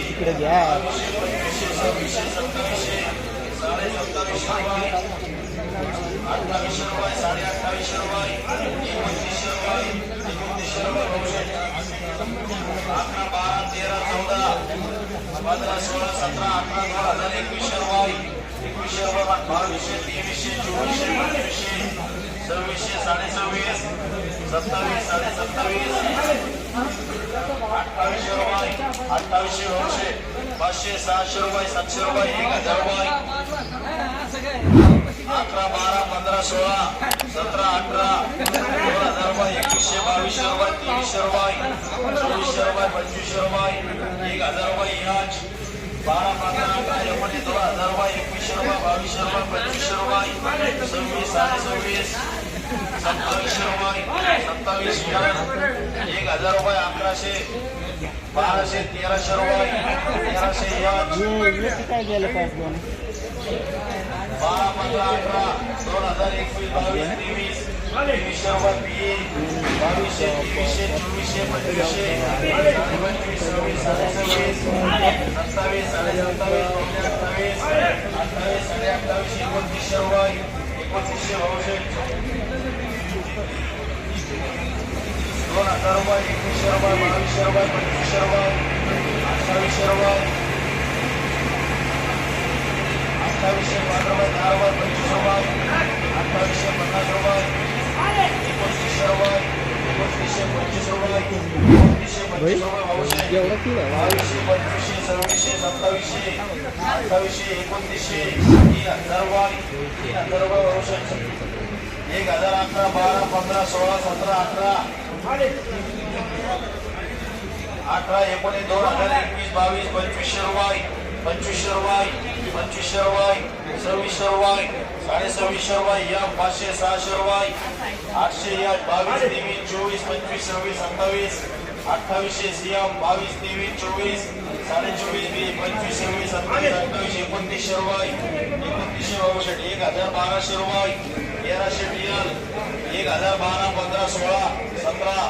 तिकडे घ्या पंचवीसशे सव्वीसशे सत्तावीसशे साडे सत्तावीसशे रुपये अठ्ठावीसशे रुपये साडे अठ्ठावीसशे रुपये एकोणतीसशे रुपये एकोणतीसशे रुपये भविष्य अकरा बारा तेरा चौदा पंधरा सोळा सतरा अठरा दोन हजार एकवीसशे रुपये एकवीसशे बावीसशे तेवीसशे चोवीसशे पंचवीसशे सव्वीसशे साडे सव्वीस सत्तावीस साडे सत्तावीस अठ्ठावीसशे रुपये अठ्ठावीसशे दोनशे पाचशे सहाशे रुपये सातशे रुपये एक हजार रुपये अकरा बारा सोळा सतरा अठरा दोन हजार रुपये एकवीसशे बावीसशे रुपये तेवीसशे रुपये चोवीसशे रुपये पंचवीसशे रुपये एक हजार रुपये याच बारा पंधरा अकरा एकोणीस दोन हजार रुपये एकवीसशे रुपये बावीसशे रुपये पंचवीसशे रुपये सव्वीस साडे सव्वीस सत्तावीसशे रुपये सत्तावीस एक हजार रुपये अकराशे बाराशे तेराशे रुपये तेराशे याच बारा पंधरा अठरा दोन हजार एकवीस बावीस तेवीस तेवीसशे रुपये पी बावीसशे तेवीसशे चोवीसशे पंचवीसशे पंचवीस सव्वीस साडे सव्वीस सत्तावीस साडे सत्तावीस दोनशे अठ्ठावीस अठ्ठावीस साडे अठ्ठावीस एकोणतीसशे रुपये एकोणतीसशे भाऊशे दोन हजार रुपये एकवीसशे रुपये बावीसशे रुपये पंचवीसशे रुपये अठ्ठावीसशे रुपये अठ्ठावीसशे पाच रुपये दहा रुपये पंचवीस रुपये अठ्ठावीसशे पन्नास रुपये एकोणतीसशे रुपये एकोणतीसशे पंचवीस रुपये एकोणतीसशे पंचवीस रुपये भाऊशे एवढं किलो बावीसशे पंचवीसशे सव्वीसशे सत्तावीसशे अठ्ठावीसशे एकोणतीसशे तीन हजार रुपये तीन हजार रुपये भाऊशे एक हजार अकरा बारा पंधरा सोळा सतरा अठरा अठरा एकोणीस दोन हजार एकवीस बावीस पंचवीसशे रुपये पंचवीसशे रुपये पंचवीसशे रुपये सव्वीसशे रुपये साडेसव्वीसशे रुपये या पाचशे सहाशे रुपये आठशे या बावीस तेवीस चोवीस पंचवीस सव्वीस सत्तावीस अठ्ठावीसशे सियम बावीस तेवीस चोवीस साडे चोवीस बी पंचवीस सव्वीस सत्तावीस अठ्ठावीस एकोणतीसशे रुपये एकोणतीसशे बावसष्ट एक हजार बाराशे रुपये तेराशे डिएल एक हजार बारा पंधरा सोळा सतरा